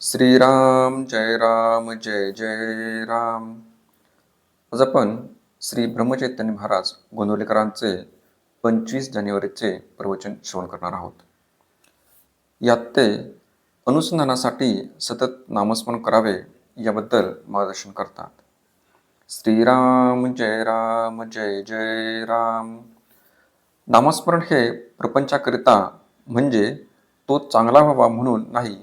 श्रीराम जय राम जय जय राम. आज आपण श्री ब्रह्मचैतन्य महाराज गोंदवलेकरांचे पंचवीस जानेवारीचे प्रवचन श्रवण करणार आहोत. यात ते अनुसंधानासाठी सतत नामस्मरण करावे याबद्दल मार्गदर्शन करतात. श्रीराम जय राम जय जय राम. नामस्मरण हे प्रपंचाकरिता म्हणजे तो चांगला व्हावा म्हणून नाही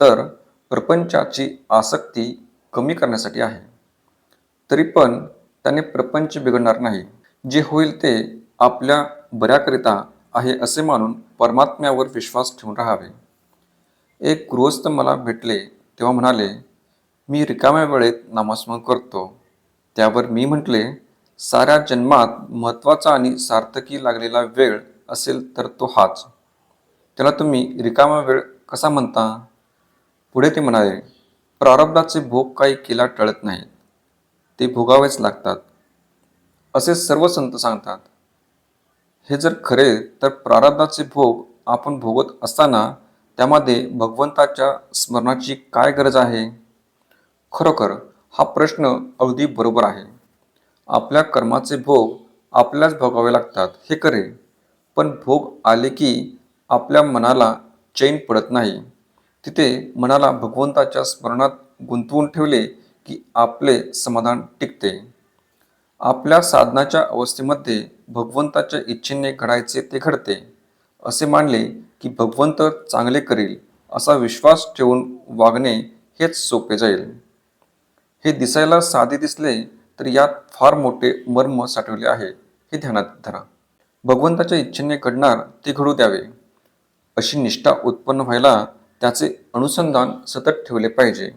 तर प्रपंचाची आसक्ती कमी करण्यासाठी आहे. तरी पण त्याने प्रपंच बिघडणार नाही. जे होईल ते आपल्या बऱ्याकरिता आहे असे मानून परमात्म्यावर विश्वास ठेवून राहावे. एक गृहस्थ मला भेटले तेव्हा म्हणाले मी रिकाम्या वेळेत नामस्मरण करतो. त्यावर मी म्हटले साऱ्या जन्मात महत्त्वाचा आणि सार्थकी लागलेला वेळ असेल तर तो हाच. त्याला तुम्ही रिकामा वेळ कसा म्हणता? पुढे ते म्हणाले प्रारब्धाचे भोग काही केला टळत नाहीत. ते भोगावेच लागतात. असे सर्व संत सांगतात. हे जर खरे तर प्रारब्धाचे भोग आपण भोगत असताना त्यामध्ये भगवंताच्या स्मरणाची काय गरज आहे? खरोखर हा प्रश्न अगदी बरोबर आहे. आपल्या कर्माचे भोग आपल्याच भोगावे लागतात हे खरे. पण भोग आले की आपल्या मनाला चैन पडत नाही. तिथे मनाला भगवंताच्या स्मरणात गुंतवून ठेवले की आपले समाधान टिकते. आपल्या साधनाच्या अवस्थेमध्ये भगवंताच्या इच्छेने घडायचे ते घडते. असे मानले की भगवंत चांगले करील असा विश्वास ठेवून वागणे हेच सोपे जाईल. हे दिसायला साधे दिसले तर यात फार मोठे मर्म साठवले आहे हे ध्यानात धरा. भगवंताच्या इच्छेने घडणार ते घडू द्यावे. अशी निष्ठा उत्पन्न व्हायला त्याचे अनुसंधान सतत ठेवले पाहिजे.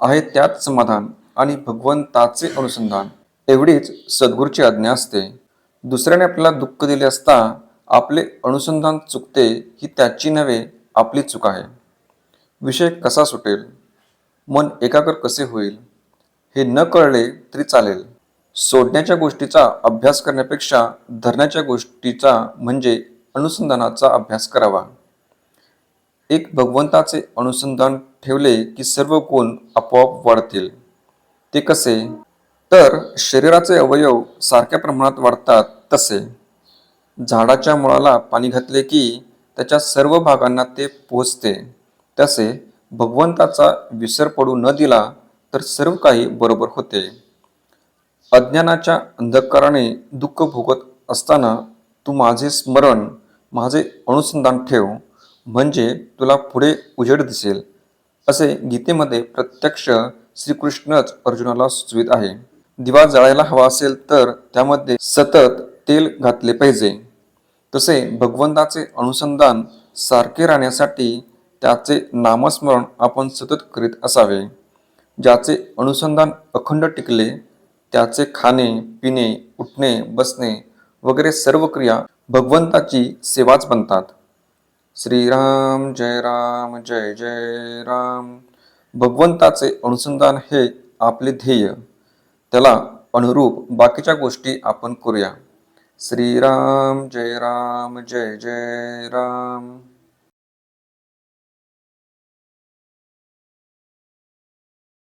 आहे त्यात समाधान आणि भगवंताचे अनुसंधान. एवढीच सद्गुरूची आज्ञा असते. दुसऱ्याने आपल्याला दुःख दिले असता आपले अनुसंधान चुकते ही त्याची नव्हे आपली चूक आहे. विषय कसा सुटेल? मन एकाग्र कसे होईल? हे न कळले तरी चालेल. सोडण्याच्या गोष्टीचा अभ्यास करण्यापेक्षा धरण्याच्या गोष्टीचा म्हणजे अनुसंधानाचा अभ्यास करावा. एक भगवंताचे अनुसंधान ठेवले की सर्व गुण आपोआप वाढतील. ते कसे? तर शरीराचे अवयव सारख्या प्रमाणात वाढतात तसे. झाडाच्या मुळाला पाणी घातले की त्याच्या सर्व भागांना ते पोचते तसे भगवंताचा विसर पडू न दिला तर सर्व काही बरोबर होते. अज्ञानाच्या अंधकाराने दुःख भोगत असताना तू माझे स्मरण माझे अनुसंधान ठेव. म्हणजे तुला पुढे उजेड दिसेल. असे गीतेमध्ये प्रत्यक्ष श्रीकृष्णच अर्जुनाला सुचवित आहे. दिवा जळायला हवा असेल तर त्यामध्ये सतत तेल घातले पाहिजे. तसे भगवंताचे अनुसंधान सारखे राहण्यासाठी त्याचे नामस्मरण आपण सतत करीत असावे. ज्याचे अनुसंधान अखंड टिकले त्याचे खाणे पिणे उठणे बसणे वगैरे सर्व क्रिया भगवंताची सेवाच बनतात. श्रीराम जय राम जय जय राम. भगवंताचे अनुसंधान हे आपले ध्येय. त्याला अनुरूप बाकीच्या गोष्टी आपण करूया. श्रीराम जय राम जय जय राम.